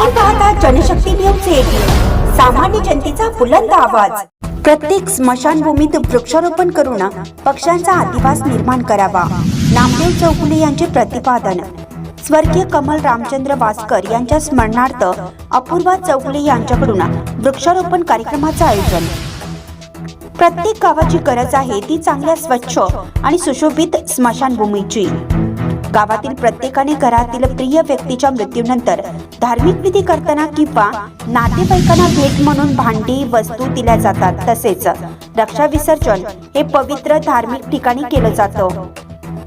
आपण पाहता Janshakti news eighteen सामान्य जनतेचा बुलंद आवाज. प्रत्येक स्मशानभूमीत वृक्षारोपण करून पक्ष्यांचा अधिवास निर्माण करावा. नामदेव चौगुले यांचे प्रतिपादन. स्वर्गीय कमल रामचंद्र वासकर यांच्या स्मरणार्थ अपूर्वा चौगुले यांच्याकडून वृक्षारोपण कार्यक्रमाचं आयोजन. प्रत्येक गावाची गरज आहे ती चांगल्या स्वच्छ आणि सुशोभित स्मशानभूमीची. गावातील प्रत्येकाने घरातील प्रिय व्यक्तीच्या मृत्यूनंतर धार्मिक विधी करताना किंवा नातेवाईकांना भेट म्हणून भांडी वस्तू दिल्या जातात. तसेच रक्षा विसर्जन हे पवित्र धार्मिक ठिकाणी केलं जातं.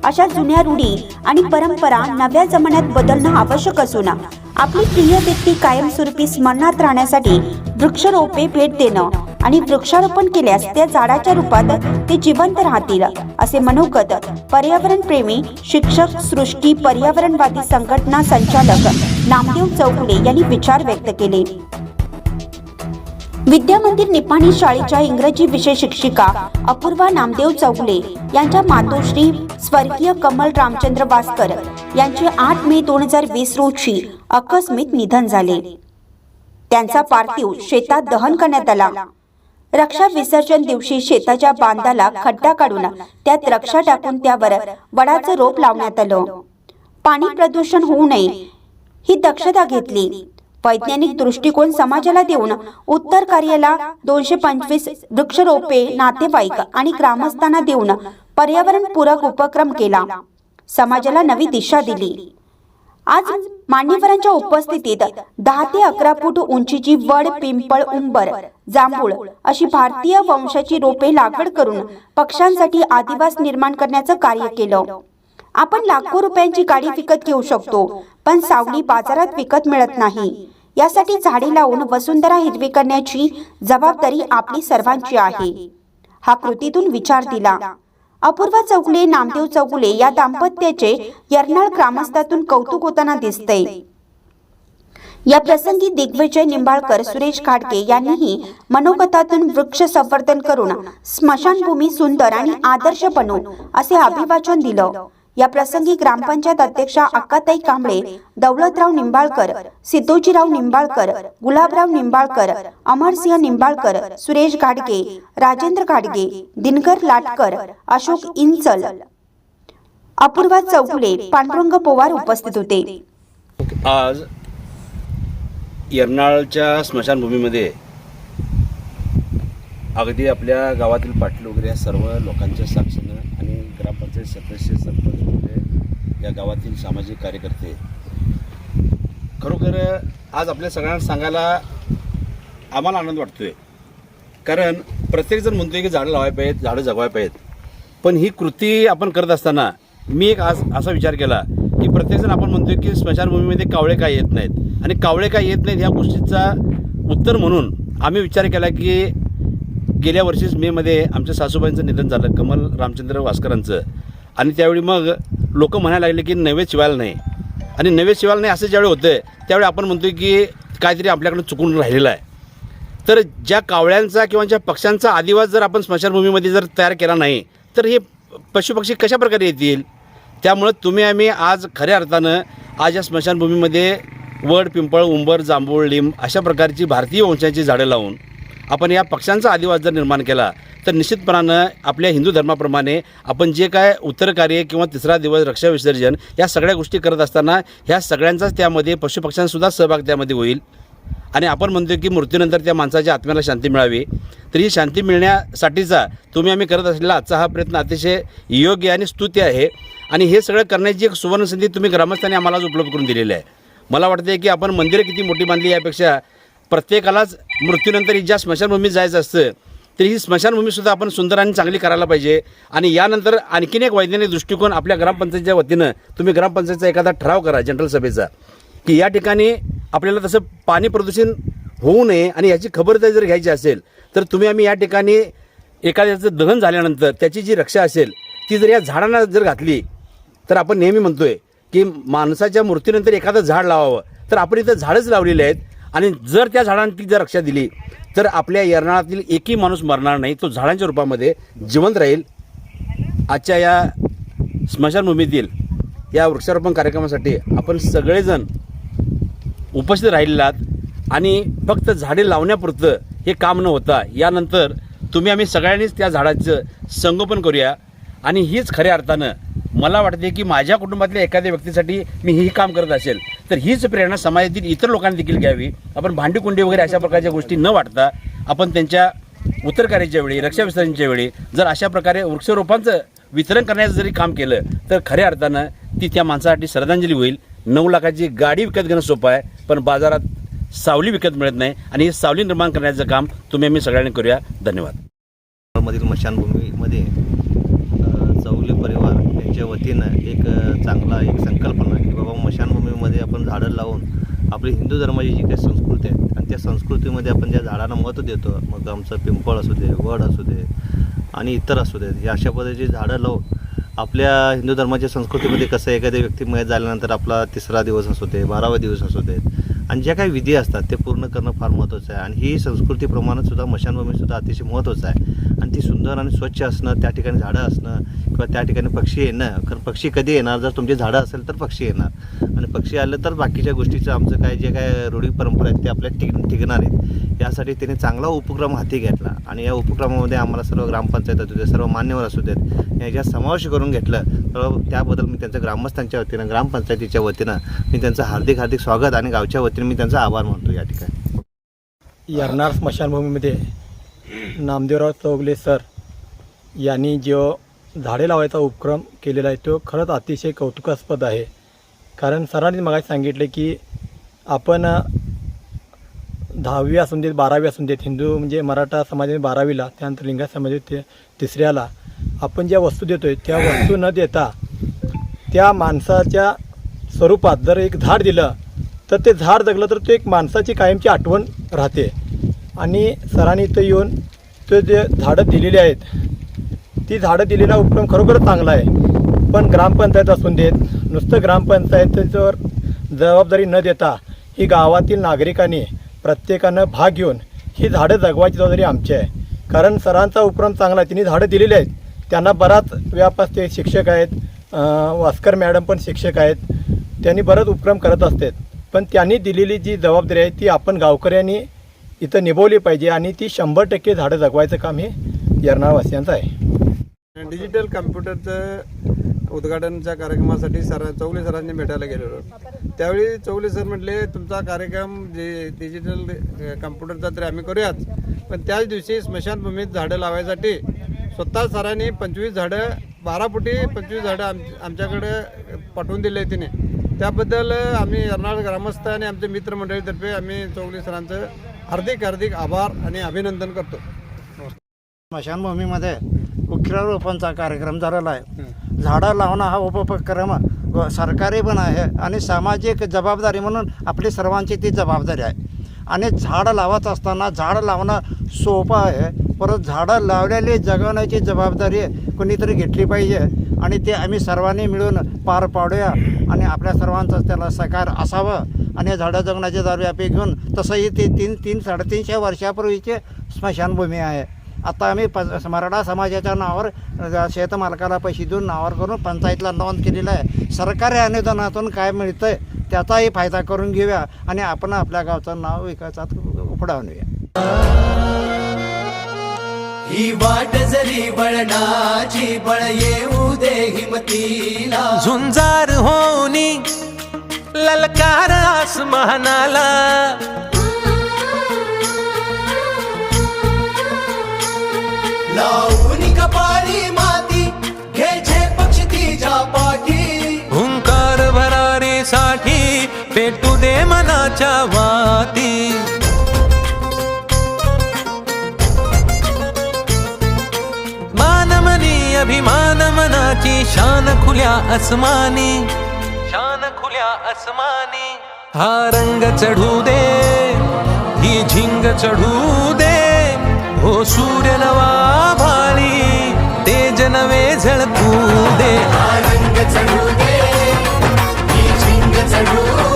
अशा जुन्या रूढी आणि परंपरा नव्या जमान्यात बदलणं आवश्यक असून आपली प्रिय व्यक्ती कायमस्वरूपी स्मरणात राहण्यासाठी वृक्षरोपे भेट देणं आणि वृक्षारोपण केल्यास त्या झाडाच्या रूपात ते जिवंत राहतील असे मनोगत पर्यावरण प्रेमी शिक्षक सृष्टी पर्यावरणवादी संघटना संचालक नामदेव चौगुले यांनी विचार व्यक्त केले. विद्यामंदिर निपाणी शाळेच्या इंग्रजी विषय शिक्षिका अपूर्वा नामदेव चौगुले यांच्या मातोश्री स्वर्गीय कमल रामचंद्र वासकर यांचे आठ मे दोन हजार वीस रोजी अकस्मित निधन झाले. त्यांचा पार्थिव शेतात दहन करण्यात आला. रक्षा विसर्जन दिवशी शेताच्या बांधाला खड्डा काढून त्यात रक्षा टाकून त्यावर वडाचं रोप लावण्यात आलं. पाणी प्रदूषण होऊ नये ही दक्षता घेतली. वैज्ञानिक दृष्टिकोन समाजाला देऊन उत्तर कार्याला दोनशे पंचवीस वृक्षरोपे नातेवाईक आणि ग्रामस्थांना देऊन पर्यावरण पूरक उपक्रम केला. समाजाला नवी दिशा दिली. आज मान्यवरांच्या उपस्थितीत दहा ते अकरा फूट उंचीची वड पिंपळ उंबर जांभूळ अशी भारतीय वंशाची रोपे लागवड करून पक्ष्यांसाठी आदिवास निर्माण करण्याचं कार्य केलं. आपण लाखो रुपयांची गाडी विकत घेऊ शकतो पण सावली बाजारात विकत मिळत नाही. यासाठी झाडे लावून वसुंधरा हिरवी करण्याची जबाबदारी आपली सर्वांची आहे. हा कृतीतून विचार दिला. अपूर्वा चौगुले नामदेव चौगुले या दाम्पत्याचे यर्नाळ ग्रामस्थातून कौतुक होताना दिसतंय. या प्रसंगी दिग्विजय निंबाळकर सुरेश खाडके यांनीही मनोगतातून वृक्ष संवर्धन करून स्मशानभूमी सुंदर आणि आदर्श बनवू असे अभिवाचन दिलं. या प्रसंगी ग्रामपंचायत अध्यक्षा अक्काताई कांबळे दौलतराव निंबाळकर सिद्धोजीराव निंबाळकर गुलाबराव निंबाळकर अमरसिंह निंबाळकर सुरेश घाडगे राजेंद्र घाडगे दिनकर लाटकर अशोक इंचल अपूर्वा चौगुले पांडुरंग पोवार उपस्थित होते. आज यर्नाळच्या स्मशानभूमीमध्ये अगदी आपल्या गावातील पाटील वगैरे या सर्व लोकांच्या साक्षीनं आणि ग्रामपंचायत सदस्य सरपंच वगैरे या गावातील सामाजिक कार्यकर्ते खरोखर आज आपल्या सगळ्यांना सांगायला आम्हाला आनंद वाटतोय. कारण प्रत्येकजण म्हणतोय की झाडं लावायला पाहिजेत झाडं जगवायला पाहिजेत. पण ही कृती आपण करत असताना मी एक आज असा विचार केला की प्रत्येकजण आपण म्हणतोय की स्मशानभूमीमध्ये कावळे काय येत नाहीत. आणि कावळे काय येत नाहीत ह्या गोष्टीचा उत्तर म्हणून आम्ही विचार केला की गेल्या वर्षीच मेमध्ये आमच्या सासूबाईंचं निधन झालं कमल रामचंद्र वासकरांचं. आणि त्यावेळी मग लोक म्हणायला लागले की नवे शिवायला नाही. आणि नवे शिवायला नाही असं ज्यावेळी होतं त्यावेळी आपण म्हणतो की काहीतरी आपल्याकडे चुकून राहिलेलं आहे. तर ज्या कावळ्यांचा किंवा ज्या पक्ष्यांचा आदिवास जर आपण स्मशानभूमीमध्ये जर तयार केला नाही तर हे पशुपक्षी कशा प्रकारे येतील? त्यामुळं तुम्ही आम्ही आज खऱ्या अर्थानं आज या स्मशानभूमीमध्ये वड पिंपळ उंबर जांभूळ लिंब अशा प्रकारची भारतीय वंशाची झाडं लावून आपण या पक्षांचा आदिवास जर निर्माण केला तर निश्चितपणानं आपल्या हिंदू धर्माप्रमाणे आपण जे काय उत्तर कार्य किंवा तिसरा दिवस रक्षा विसर्जन या सगळ्या गोष्टी करत असताना ह्या सगळ्यांचाच त्यामध्ये पशुपक्ष्यांसुद्धा सहभाग त्यामध्ये होईल. आणि आपण म्हणतो की मृत्यूनंतर त्या माणसाच्या आत्म्याला शांती मिळावी. तर ही शांती मिळण्यासाठीचा तुम्ही आम्ही करत असलेला आजचा हा प्रयत्न अतिशय योग्य आणि स्तुत्य आहे. आणि हे सगळं करण्याची एक सुवर्णसंधी तुम्ही ग्रामस्थांनी आम्हाला आज उपलब्ध करून दिलेली आहे. मला वाटते की आपण मंदिरं किती मोठी बांधली यापेक्षा प्रत्येकालाच मृत्यूनंतर ही ज्या स्मशानभूमीत जायचं असतं तरी ही स्मशानभूमीसुद्धा आपण सुंदर आणि चांगली करायला पाहिजे. आणि यानंतर आणखीन एक वैज्ञानिक दृष्टिकोन आपल्या ग्रामपंचायतीच्या वतीनं तुम्ही ग्रामपंचायतीचा एखादा ठराव करा जनरल सभेचा की या ठिकाणी आपल्याला तसं पाणी प्रदूषण होऊ नये आणि याची खबरदारी जर घ्यायची असेल तर तुम्ही आम्ही या ठिकाणी एखाद्याचं दहन झाल्यानंतर त्याची जी रक्षा असेल ती जर या झाडांना जर घातली तर आपण नेहमी म्हणतोय की माणसाच्या मृत्यूनंतर एखादं झाड लावावं. तर आपण इथं झाडच लावलेले आहेत. आणि जर त्या झाडांची जर रक्षा दिली तर आपल्या यर्नाळातील एकही माणूस मरणार नाही. तो झाडांच्या रूपामध्ये जिवंत राहील. आजच्या या स्मशानभूमीतील या वृक्षारोपण कार्यक्रमासाठी आपण सगळेजण उपस्थित राहिलेलात आणि फक्त झाडे लावण्यापुरतं हे काम न होता यानंतर तुम्ही आम्ही सगळ्यांनीच त्या झाडाचं संगोपन करूया. आणि हीच खऱ्या अर्थानं मला वाटते की माझ्या कुटुंबातल्या एखाद्या व्यक्तीसाठी मी ही काम करत असेल तर हीच प्रेरणा समाजातील इतर लोकांनी देखील घ्यावी. आपण भांडीकुंडी वगैरे अशा प्रकारच्या गोष्टी न वाटता आपण त्यांच्या उत्तर कार्याच्या वेळी रक्षाविसर्जनच्या वेळी जर अशा प्रकारे वृक्षरोपांचं वितरण करण्याचं जरी काम केलं तर खऱ्या अर्थानं ती त्या माणसासाठी श्रद्धांजली होईल. नऊ लाखाची गाडी विकत घेणं सोपं आहे पण बाजारात सावली विकत मिळत नाही आणि ही सावली निर्माण करण्याचं काम तुम्ही आम्ही सगळ्यांनी करूया. धन्यवाद. मधील मशानभूमीमध्ये परिवार यांच्या वतीनं एक चांगला एक संकल्पना की बाबा मशानभूमीमध्ये आपण झाडं लावून आपली हिंदू धर्माची जी काही संस्कृती आहे आणि त्या संस्कृतीमध्ये आपण ज्या झाडांना महत्त्व देतो मग आमचं पिंपळ असू दे वड असू दे आणि इतर असू देत या अशा पद्धतीची झाडं लावून आपल्या हिंदू धर्माच्या संस्कृतीमध्ये कसं एखाद्या व्यक्ती मयत झाल्यानंतर आपला तिसरा दिवस असू दे बारावा दिवस असू देत आणि ज्या काही विधी असतात ते पूर्ण करणं फार महत्त्वाचं आहे. आणि ही संस्कृतीप्रमाणेसुद्धा मशानभूमीसुद्धा अतिशय महत्त्वाचं आहे. आणि ती सुंदर आणि स्वच्छ असणं त्या ठिकाणी झाडं असणं किंवा त्या ठिकाणी पक्षी येणं कारण पक्षी कधी येणार? जर तुमची झाडं असेल तर पक्षी येणार. आणि पक्षी आलं तर बाकीच्या गोष्टीचं आमचं काय जे काय रूढी परंपरा आहेत ते आपल्या टिक टिकणार आहेत. यासाठी त्यांनी चांगला उपक्रम हाती घेतला. आणि या उपक्रमामध्ये आम्हाला सर्व ग्रामपंचायत असू दे सर्व मान्यवर असू देत याच्यात समावेश करून घेतलं तर त्याबद्दल मी त्यांचं ग्रामस्थांच्या वतीनं ग्रामपंचायतीच्या वतीनं मी त्यांचं हार्दिक हार्दिक स्वागत आणि गावच्या वतीनं मी त्यांचा आभार मानतो या ठिकाणी. यरनार स्मशानभूमीमध्ये नामदेवराव चौगले सर यांनी जो झाडे लावायचा उपक्रम केलेला आहे तो खरंच अतिशय कौतुकास्पद आहे. कारण सरांनी मग सांगितले की आपण दहावी असून देत बारावी असून देत हिंदू म्हणजे मराठा समाजाने बारावीला त्यानंतर लिंगा समाजात ते तिसऱ्याला आपण ज्या वस्तू देतो आहे त्या वस्तू न देता त्या माणसाच्या स्वरूपात जर एक झाड दिलं तर ते झाड जगलं तर ते एक माणसाची कायमची आठवण राहते. आणि सरांनी इथं येऊन ते जे झाडं दिलेली आहेत ती झाडं दिलेला उपक्रम खरोखरच चांगला आहे. पण ग्रामपंचायत असून देत नुसतं ग्रामपंचायतीवर जबाबदारी न देता ही गावातील नागरिकांनी प्रत्येकानं भाग घेऊन ही झाडं जगवायची जबाबदारी आमची आहे. कारण सरांचा उपक्रम चांगला आहे. त्यांनी झाडं दिलेली आहेत. त्यांना बराच व्यापास ते शिक्षक आहेत. वास्कर मॅडम पण शिक्षक आहेत. त्यांनी बरंच उपक्रम करत असतात पण त्यांनी दिलेली जी जबाबदारी आहे ती आपण गावकऱ्यांनी इथं निभवली पाहिजे आणि ती शंभर टक्के झाडं जगवायचं काम हे येरणारवासियांचं आहे. डिजिटल कम्प्युटरचं उद्घाटनच्या कार्यक्रमासाठी सर चौले सरांनी भेटायला गेलेलो त्यावेळी चौले सर म्हटले तुमचा कार्यक्रम जे डिजिटल कम्प्युटरचा तरी आम्ही करूयाच पण त्याच दिवशी स्मशानभूमीत झाडं लावायसाठी स्वतः सरांनी पंचवीस झाडं बारा फुटी पंचवीस झाडं आम आमच्याकडे पाठवून दिले तिने. त्याबद्दल आम्ही अर्नाळ ग्रामस्थ आणि आमचे मित्रमंडळीतर्फे आम्ही चौगले सरांचं हार्दिक हार्दिक आभार आणि अभिनंदन करतो. स्मशानभूमीमध्ये वृक्षारोपणचा कार्यक्रम झालेला आहे. झाडं लावणं हा उपक्रम सरकारी पण आहे आणि सामाजिक जबाबदारी म्हणून आपली सर्वांची ती जबाबदारी आहे. आणि झाडं लावत असताना झाडं लावणं सोपं आहे. परत झाडं लावलेली जगवण्याची जबाबदारी कोणीतरी घेतली पाहिजे आणि ते आम्ही सर्वांनी मिळून पार पाडूया आणि आपल्या सर्वांचं त्याला सकार असावं आणि झाडं जगण्याची जबाबदारी घेऊन तसंही ती तीन तीन साडेतीनशे वर्षापूर्वीची स्मशानभूमी आहे. आता आम्ही प मराठा समाजाच्या नावावर शेतमालकाला पैसे देऊन नावावर करून पंचायतला नोंद केलेलं आहे. सरकारी अनुदानातून काय मिळतं आहे त्याचाही फायदा करून घेऊया आणि आपण आपल्या गावचं नाव विकासात येऊया ही वाट जरी बळणाची बळ येऊ दे हिमतीला. झुंजार होनी ललकार आसमानाला. लावून कपाळी माती पक्ष तिच्या पाठी. हुंकार पेटू दे मनाच्या वाती. मानमनी अभिमान मनाची शान खुल्या अस्मानी शान खुल्या अस्मानी हा रंग चढू दे ही झिंग चढू दे हो सूर्य नवा रंग चढू दे ही झिंग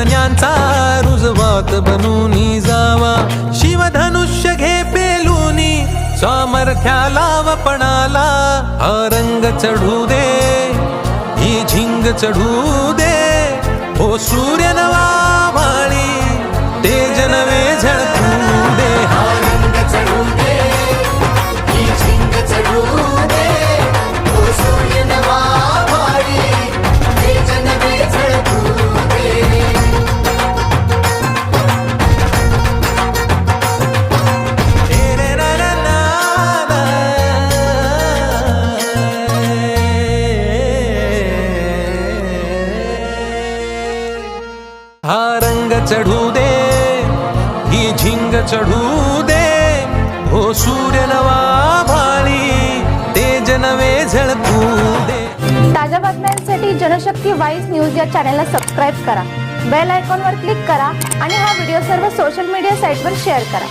कामन्यांचा रुजवात बनूनी जावा. शिवधनुष्य घे पेलूनी सामर्थ्याला वपणाला हा रंग चढू दे ही झिंग चढू दे. हो सूर्य नवा माळी ते जनवे झळकू दे. हा रंग चढू दे ही झिंग चढू दे. हो सूर्य नवा भाळी तेज नवे झळकू दे. ताज्या बातम्यांसाठी जनशक्ती वाईस न्यूज या चॅनलला सबस्क्राईब करा. बेल आयकॉनवर क्लिक करा आणि हा व्हिडिओ सर्व सोशल मीडिया साईटवर शेअर करा.